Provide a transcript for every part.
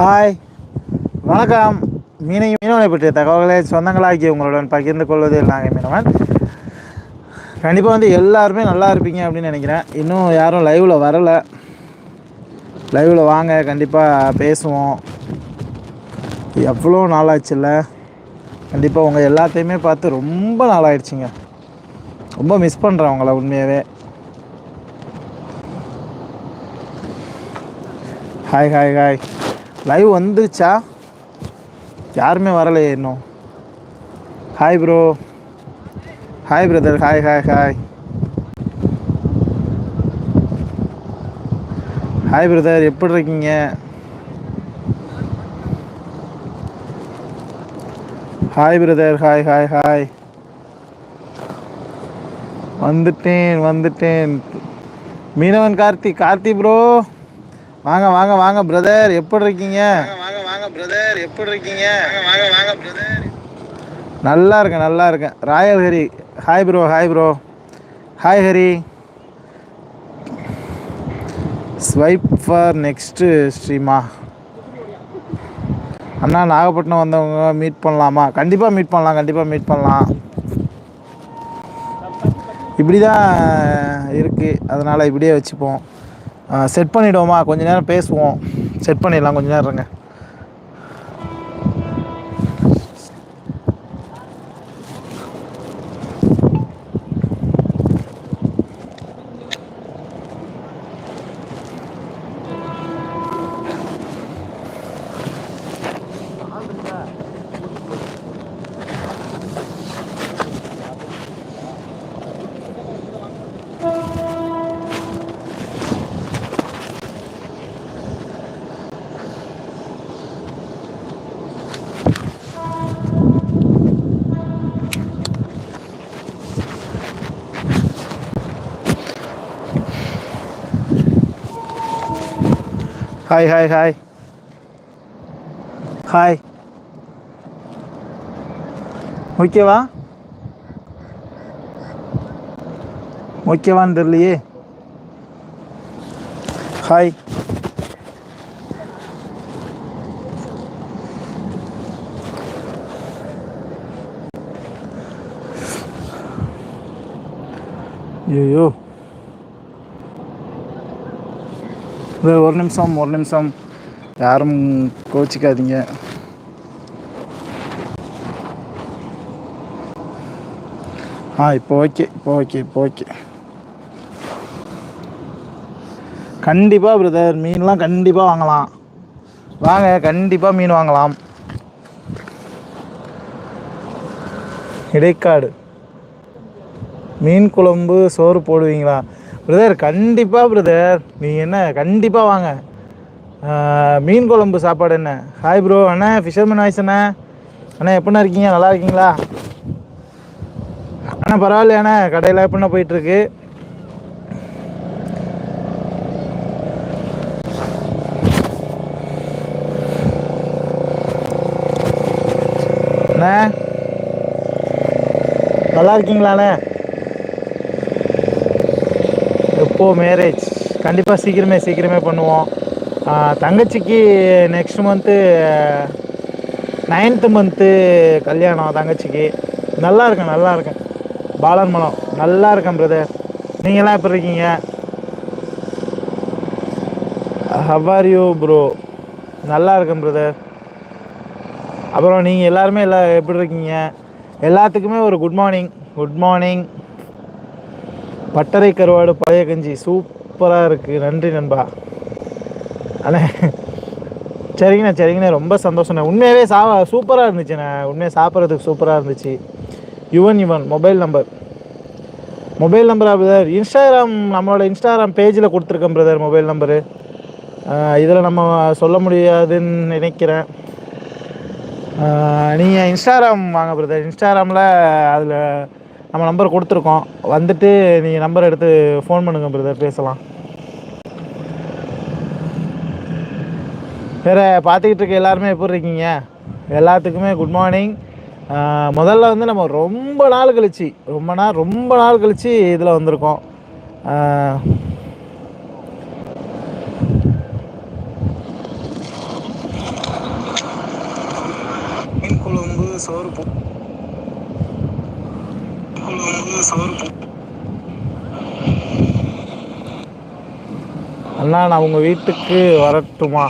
Hi வணக்கம். மீனை மீனவனை பற்றிய தகவல்களை சொந்தங்களாக்கி உங்களுடன் பகிர்ந்து கொள்வது நாங்கள் மீனவன். கண்டிப்பாக வந்து எல்லாருமே நல்லா இருப்பீங்க அப்படின்னு நினைக்கிறேன். இன்னும் யாரும் லைவில் வரலை. லைவில் வாங்க கண்டிப்பாக பேசுவோம். எவ்வளோ நாளாச்சுல்ல? கண்டிப்பாக உங்கள் எல்லாத்தையுமே பார்த்து ரொம்ப நாளாயிடுச்சுங்க. ரொம்ப மிஸ் பண்ணுறேன் உங்களை உண்மையாகவே ஹாய் ஹாய் ஹாய் லைவ் வந்துருச்சா? யாருமே வரலையே இன்னும். Hi bro hi brother hi hi hi hi brother எப்படி இருக்கீங்க? Hi brother hi hi hi வந்துட்டேன் வந்துட்டேன். மீனவன் கார்த்தி கார்த்தி ப்ரோ வாங்க வாங்க வாங்க பிரதர் எப்படி இருக்கீங்க? வாங்க வாங்க பிரதர் எப்படி இருக்கீங்க? வாங்க வாங்க பிரதர் நல்லா இருக்கேன் நல்லா இருக்கேன். Royal Hari. Hi bro hi bro hi Hari. Swipe for next ஸ்ட்ரீமா அண்ணா நாகப்பட்டினம் வந்தவங்க மீட் பண்ணலாமா? கண்டிப்பாக மீட் பண்ணலாம் கண்டிப்பாக மீட் பண்ணலாம். இப்படி தான் இருக்குது அதனால் இப்படியே வச்சுப்போம். செட் பண்ணிவிடுவோமா கொஞ்ச நேரம் பேசுவோம். செட் பண்ணிடலாம். கொஞ்சம் நேரம் இருங்க. ஹாய் ஹாய் ஹாய் ஹாய் ஓகேவா ஓகேவான்னு தெரியலையே. ஹாய் ஐயோ இது ஒரு நிமிஷம் ஒரு நிமிஷம். யாரும் கோச்சிக்காதீங்க ஆ இப்போ ஓகே இப்போ ஓகே இப்போ ஓகே. கண்டிப்பாக பிரதர் மீன்லாம் கண்டிப்பாக வாங்கலாம். வாங்க கண்டிப்பாக மீன் வாங்கலாம். இடைக்காடு. மீன் குழம்பு சோறு போடுவீங்களா? பிரதர் கண்டிப்பாக பிரதர் நீங்கள் என்ன? கண்டிப்பாக வாங்க. மீன் குழம்பு சாப்பாடு என்ன? ஹாய் ப்ரோ அண்ணா ஃபிஷர்மேன் வாய்ஸ் அண்ணா. அண்ணா எப்படிண்ணா இருக்கீங்க? நல்லா இருக்கீங்களா? அண்ணா பரவாயில்லையாண்ணா கடையில் எப்படின்னா போயிட்டுருக்கு? அண்ணா. நல்லா இருக்கீங்களாண்ணே ஓ மேரேஜ் கண்டிப்பாக சீக்கிரமே சீக்கிரமே பண்ணுவோம். தங்கச்சிக்கு நெக்ஸ்ட் மந்த்து நைன்த்து மந்த்து கல்யாணம் தங்கச்சிக்கு. நல்லா இருக்கேன் நல்லா இருக்கேன். பாலன் மலம் நல்லா இருக்கேன் பிரதர் நீங்களாம் எப்படி இருக்கீங்க? ஹவ்வார் யூ ப்ரோ நல்லா இருக்கேன் பிரதர் அப்புறம் நீங்கள் எல்லாருமே எல்லா எப்படி இருக்கீங்க? எல்லாத்துக்குமே ஒரு குட் மார்னிங் குட் மார்னிங் பட்டறை கருவாடு பழைய கஞ்சி. சூப்பராக இருக்குது நன்றி நண்பா. அண்ணே சரிங்கண்ணே சரிங்கண்ணே. ரொம்ப சந்தோஷண்ணே உண்மையாகவே சா சூப்பராக இருந்துச்சுண்ணே. உண்மையாக சாப்பிட்றதுக்கு சூப்பராக இருந்துச்சு. Yuvan Yuvan mobile number. Mobile நம்பரா பிரதர் இன்ஸ்டாகிராம் நம்மளோட இன்ஸ்டாகிராம் பேஜில் கொடுத்துருக்கேன் பிரதர் மொபைல் நம்பரு. இதில் நம்ம சொல்ல முடியாதுன்னு நினைக்கிறேன். நீங்கள் இன்ஸ்டாகிராம் வாங்க பிரதர் இன்ஸ்டாகிராமில் அதில் நம்ம நம்பர் கொடுத்துருக்கோம். வந்துட்டு நீங்கள் நம்பர் எடுத்து ஃபோன் பண்ணுங்க பிரதர் பேசலாம். வேறு பார்த்துக்கிட்டு இருக்க எல்லாருமே எப்படி இருக்கீங்க? எல்லாத்துக்குமே குட் மார்னிங் முதல்ல வந்து நம்ம ரொம்ப நாள் கழிச்சு ரொம்ப நாள் ரொம்ப நாள் கழிச்சு இதில் வந்திருக்கோம். குழம்பு சோறு அண்ணா நான் உங்கள் வீட்டுக்கு வரட்டுமா?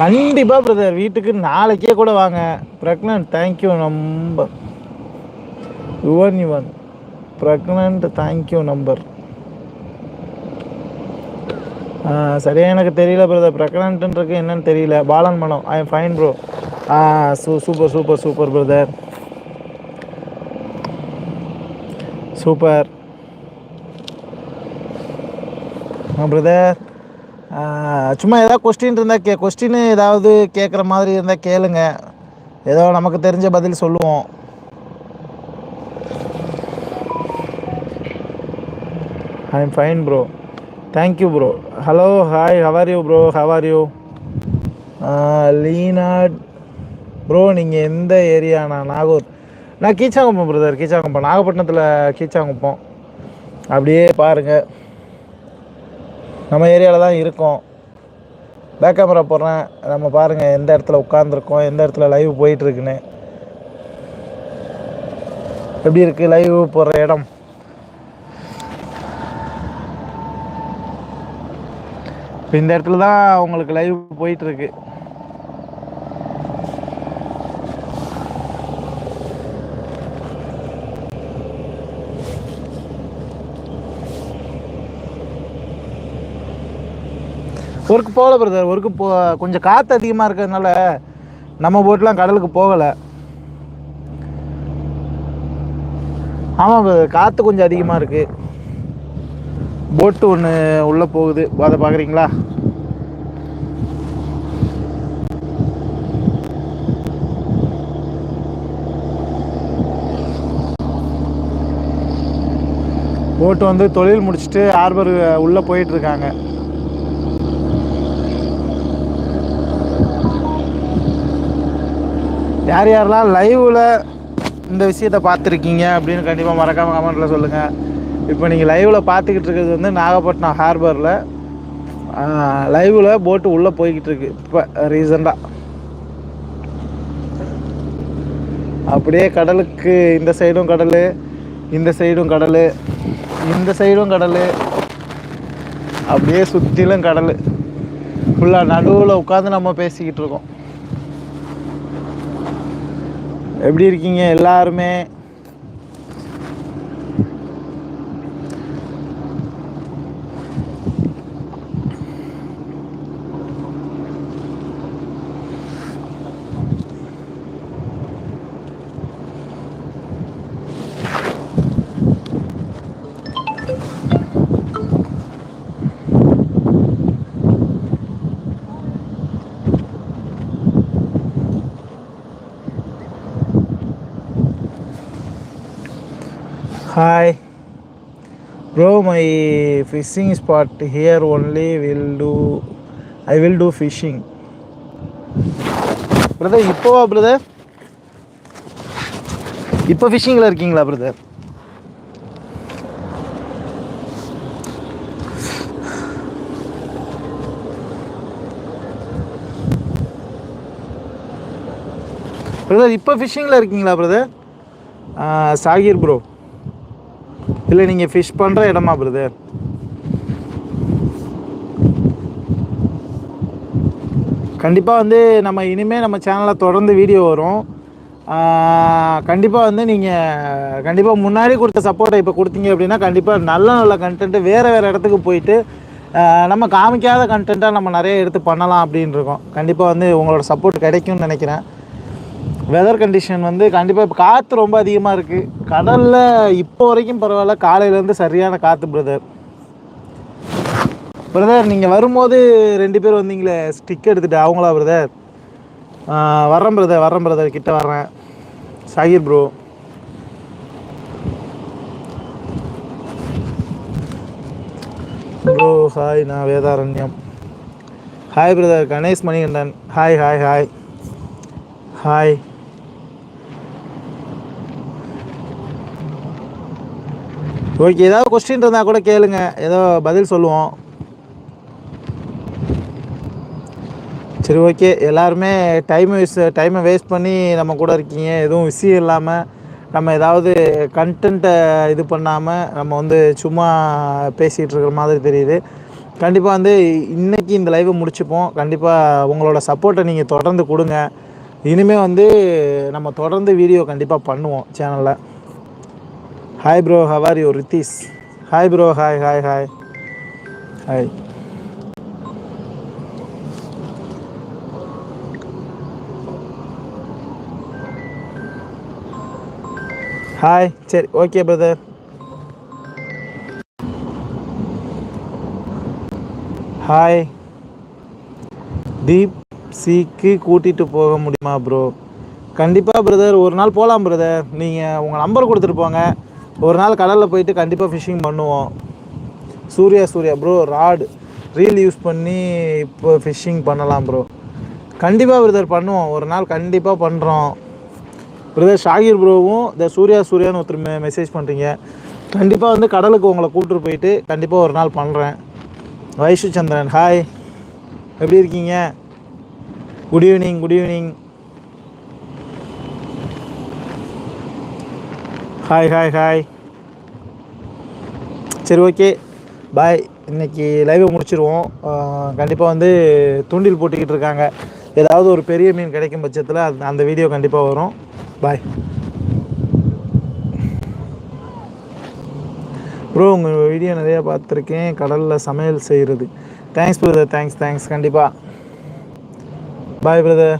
கண்டிப்பாக பிரதர் வீட்டுக்கு நாளைக்கே கூட வாங்க. Pregnant thank you number Yuvan Yuvan pregnant thank you number சரியா எனக்கு தெரியல பிரதர் ப்ரெக்னன்ட்ன்றது என்னன்னு தெரியல. பாலன் மனம். ஐ எம் ஃபைன் ப்ரோ சூ super super super brother super. Brother சும்மா ஏதாவது கொஸ்டின் இருந்தால் கே கொஸ்டின் ஏதாவது கேட்குற மாதிரி இருந்தால் கேளுங்க. ஏதோ நமக்கு தெரிஞ்ச பதில் சொல்லுவோம். I am fine bro thank you bro hello hi how are you bro how are you லீனாட் bro நீங்கள் எந்த ஏரியாண்ணா நாகூர். நான் கீச்சாங்குப்பம் பிரதர் கீச்சாங்குப்பம். நாகப்பட்டினத்தில் கீச்சாங்குப்பம். அப்படியே பாருங்கள் நம்ம ஏரியாவில் தான் இருக்கோம். பேக் கேமரா போடுறேன். நம்ம பாருங்கள் எந்த இடத்துல உட்காந்துருக்கோம் எந்த இடத்துல லைவ் போயிட்டுருக்குன்னு. எப்படி இருக்குது லைவ் போடுற இடம்? இப்போ இந்த இடத்துல தான் உங்களுக்கு லைவ் போயிட்டுருக்கு. ஒர்க்கு போகல பிரதர் ஒர்க்கு போ கொஞ்சம் காற்று அதிகமாக இருக்கிறதுனால நம்ம போட்லாம் கடலுக்கு போகலை. ஆமாம் பிரதர் காற்று கொஞ்சம் அதிகமாக இருக்குது போட்டு ஒன்று உள்ளே போகுது. அதை பார்க்குறீங்களா போட்டு வந்து தொழில் முடிச்சுட்டு ஹார்பர் உள்ளே போயிட்டுருக்காங்க யார் யாரெல்லாம் லைவில் இந்த விஷயத்தை பார்த்துருக்கீங்க அப்படின்னு கண்டிப்பாக மறக்காமல் கமெண்ட்டில் சொல்லுங்கள் இப்போ நீங்கள் லைவில் பார்த்துக்கிட்டு இருக்கிறது வந்து நாகப்பட்டினம் ஹார்பரில் லைவில் போட்டு உள்ளே போய்கிட்டு இருக்கு. இப்போ ரீசெண்டாக அப்படியே கடலுக்கு இந்த சைடும் கடல் இந்த சைடும் கடல் இந்த சைடும் கடல். அப்படியே சுற்றிலும் கடல். ஃபுல்லாக நடுவில் உட்காந்து நம்ம பேசிக்கிட்டு இருக்கோம். எப்படி இருக்கீங்க? எல்லாருமே Hi. Bro, my fishing spot here only will do. I will do fishing. Brother இப்போவா brother இப்போ ஃபிஷிங்கில் இருக்கீங்களா பிரதர் பிரதர் இப்போ ஃபிஷிங்கில் இருக்கீங்களா பிரதர் சாகிர் ப்ரோ இல்லை நீங்கள் ஃபிஷ் பண்ணுற இடமா பிரதர் கண்டிப்பாக வந்து நம்ம இனிமேல் நம்ம சேனலில் தொடர்ந்து வீடியோ வரும். கண்டிப்பாக வந்து நீங்கள் கண்டிப்பாக முன்னாடி கொடுத்த சப்போர்ட்டை இப்போ கொடுத்தீங்க அப்படின்னா கண்டிப்பாக நல்ல நல்ல கண்டென்ட்டு வேறு வேறு இடத்துக்கு போயிட்டு நம்ம காமிக்காத கண்டென்ட்டாக நம்ம நிறைய எடுத்து பண்ணலாம் அப்படின்ருக்கோம் கண்டிப்பாக வந்து உங்களோட சப்போர்ட் கிடைக்கும்னு நினைக்கிறேன். வெதர் கண்டிஷன் வந்து கண்டிப்பாக இப்போ காற்று ரொம்ப அதிகமாக இருக்குது கடலில் இப்போ வரைக்கும் பரவாயில்ல. காலையிலேருந்து சரியான காற்று பிரதர் பிரதர் நீங்கள் வரும்போது ரெண்டு பேர் வந்தீங்களே ஸ்டிக் எடுத்துகிட்டு அவங்களா பிரதர் வரேன் பிரதர் வரேன் பிரதர் கிட்டே வரேன் சாகிர் ப்ரோ ப்ரோ ஹாய் நான் Vedaranyam. Hi brother Ganesh Manikandan. Hi hi hi hi okay ஏதாவது கொஸ்டின் இருந்தால் கூட கேளுங்க. ஏதோ பதில் சொல்லுவோம். சரி ஓகே எல்லாருமே டைம் வேஸ்ட் டைமை வேஸ்ட் பண்ணி நம்ம கூட இருக்கீங்க. எதுவும் விஷயம் இல்லாமல் நம்ம ஏதாவது கண்டென்ட்டை இது பண்ணாமல் நம்ம வந்து சும்மா பேசிகிட்டு இருக்கிற மாதிரி தெரியுது. கண்டிப்பாக வந்து இன்றைக்கி இந்த லைவை முடிச்சுப்போம். கண்டிப்பாக உங்களோட சப்போர்ட்டை நீங்கள் தொடர்ந்து கொடுங்க. இனிமேல் வந்து நம்ம தொடர்ந்து வீடியோ கண்டிப்பாக பண்ணுவோம் சேனலில் hi bro how are you Ritheesh hi bro hi hi hi hi hi சரி ஓகே பிரதர் ஹாய் தீப் சிக்கு கூட்டிகிட்டு போக முடியுமா ப்ரோ கண்டிப்பாக பிரதர் ஒரு நாள் போகலாம் பிரதர் நீங்கள் உங்கள் நம்பர் கொடுத்துட்டு போங்க. ஒரு நாள் கடலில் போயிட்டு கண்டிப்பாக ஃபிஷிங் பண்ணுவோம். Surya Surya bro rod reel use பண்ணி இப்போ ஃபிஷ்ஷிங் பண்ணலாம் ப்ரோ கண்டிப்பாக பிரதர் பண்ணுவோம். ஒரு நாள் கண்டிப்பாக பண்ணுறோம் பிரதர் ஷாகிர் ப்ரோவும் இந்த சூர்யா சூர்யான்னு ஒருத்தர் மெ மெசேஜ் பண்ணுறீங்க கண்டிப்பாக வந்து கடலுக்கு உங்களை கூப்பிட்டு போயிட்டு கண்டிப்பாக ஒரு நாள் பண்ணுறேன் வைஷு சந்திரன் ஹாய் எப்படி இருக்கீங்க? Good evening good evening hi hi hi சரி ஓகே பாய் இன்னைக்கு லைவை முடிச்சிருவோம். கண்டிப்பாக வந்து தூண்டில் போட்டுக்கிட்டு இருக்காங்க. ஏதாவது ஒரு பெரிய மீன் கிடைக்கும் பட்சத்தில் அது அந்த வீடியோ கண்டிப்பாக வரும். பாய் ப்ரோ உங்கள் வீடியோ நிறையா பார்த்துருக்கேன். கடலில் சமையல் செய்கிறது தேங்க்ஸ் பிரதர் தேங்க்ஸ் தேங்க்ஸ் கண்டிப்பாக பாய் பிரதர்